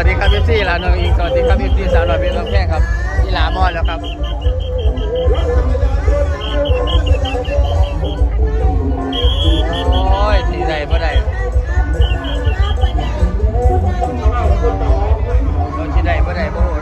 วัสดีครับพี่ซี่ลาน้องอิงสวัสดีครับพี่ซี่สาวหน่อยเป็นน้องแพงครับที่ลามอนแล้วครับโอ้ยที่ใดบ่ได้โดที่ใดบ่ได้บ่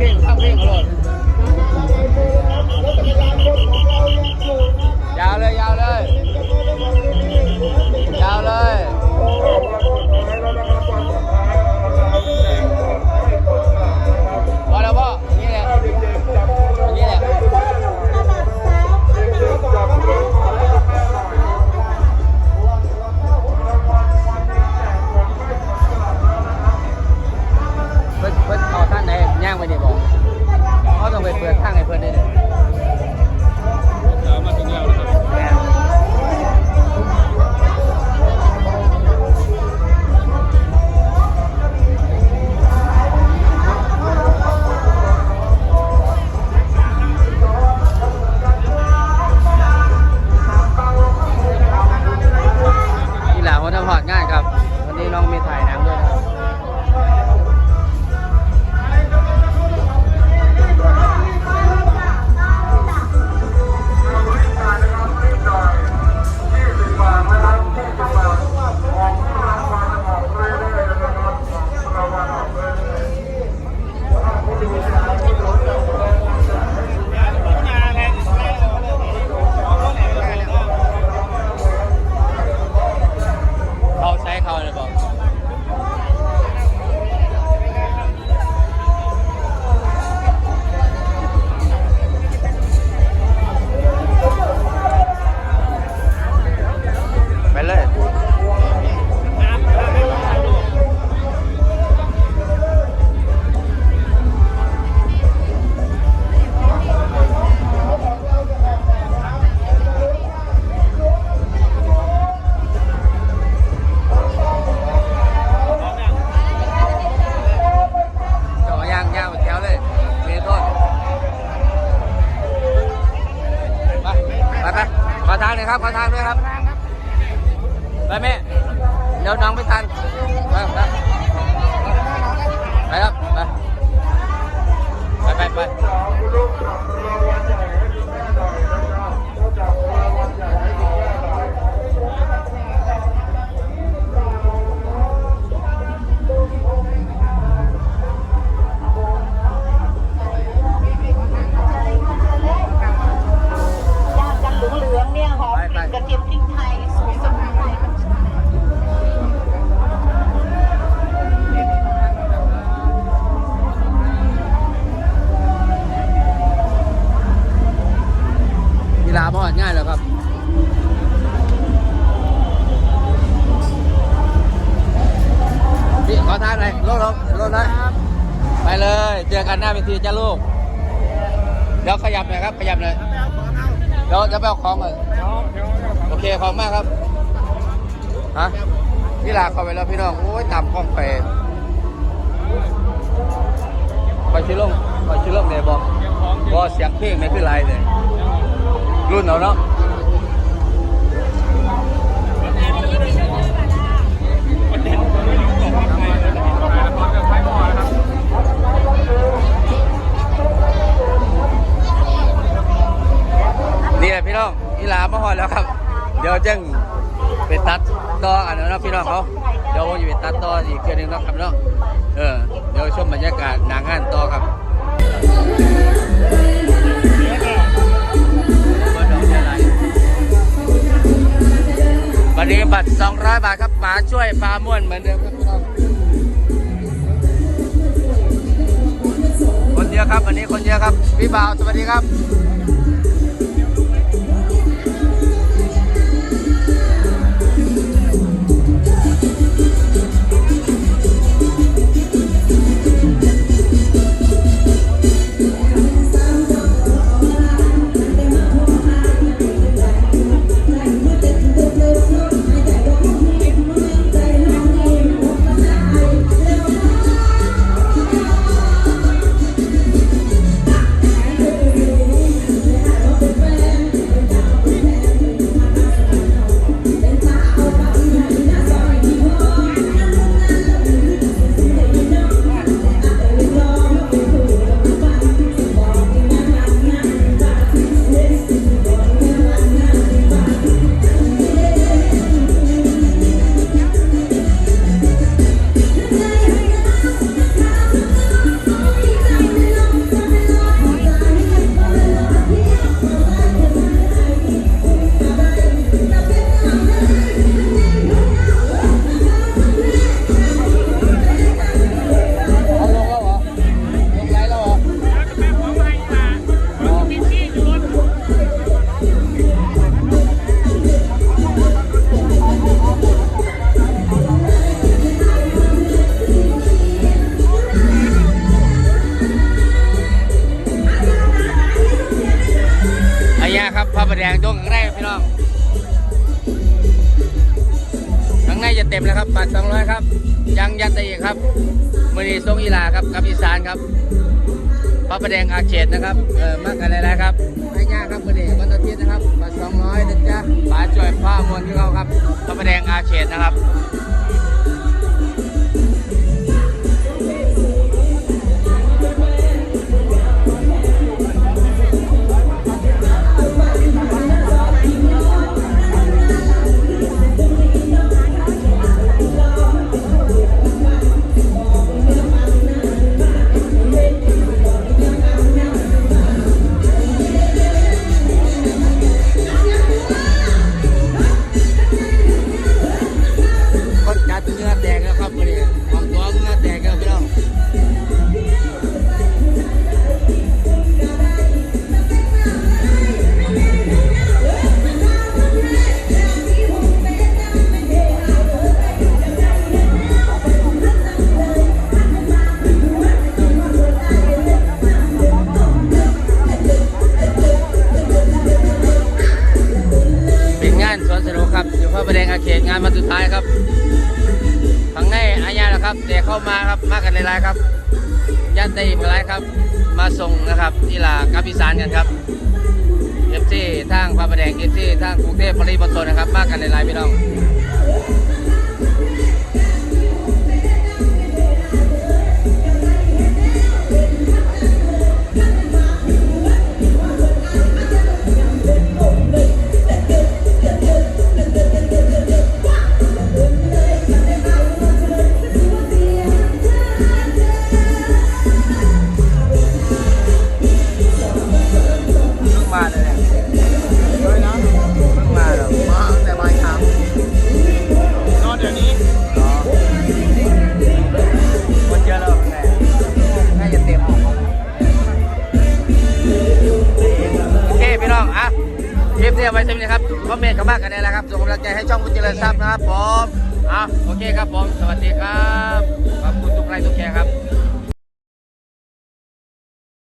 เลยไม่ได้หรอกเพลงข้างเพลงอร่อย ครับขอทางด้วยครับไปแม่เดี๋ยวน้องไม่ทันไปไปไปครับไปไปไป กลิ่นกระเทียมพริกไทยสวยสมุนไพรกีฬาพอดง่ายแล้วครับพี่ขอทางหน่อยรถรถรถนะไปเลย เจอกันหน้าเวทีจ้าลูก เดี๋ยวขยับหน่อยครับ ขยับหน่อยเดี๋ยวจะไปเอาของก่อน โอเคขอบคุณมากครับฮะกีฬาเข้าไปแล้วพี่น้องโอ้ยตามกล้องไปไปชิลงไปชิลงเนี่ยบอกบอกเสียงเพลงไม่คือไรเลยรุ่นเอาเนาะนี่แหละพี่น้องอีหลามาหอดแล้วครับ เดี๋ยวจึงไปตัดต่อ อันนั้นเนาะพี่น้องเขาเดี๋ยวจะไปตัดต่ออีกเทื่อนึงนะครับเนาะเออเดี๋ยวชมบรรยากาศนางานต่อครับเบอร์ดอกเท่าไหร่นี้บัตร 200 บาทครับป๋าช่วยปลาม่วนเหมือนเดิมครับพี่น้องคนเยอะครับวันนี้คนเยอะครับ พี่บ่าวสวัสดีครับ มแล้วครับบัตร200ครับยังยัดได้อีกครับมือนีทรงอีลาครับกับอีสานครับพระประแดงอาเขตนะครับเออมากกันอะไรครับไม่ยากครับมือนีวันอาทิตย์นะครับบัตร200นะจ๊ะป๋าจ่อยผ้ามวลที่เขาครับพระประแดงอาเขตนะครับ ครับอยู่พระประแดงอาเขตงานมาสุดท้ายครับทางในอาญาแล้วครับเด็กเข้ามาครับมากันในลายครับญาติอีกหลายครับ มาส่งนะครับที่ลากับอีสานกันครับเอฟซีทางพระประแดงเอฟซีทางกรุงเทพปริมณฑลนะครับมากันในลายๆพี่น้อง คอมเมนต์กันมากกันได้แล้วครับส่งกำลังใจให้ช่องคุณเจริญทรัพย์นะครับผมอะโอเคครับผม สวัสดีครับ ขอบคุณทุกไลค์ทุกแชร์ครับ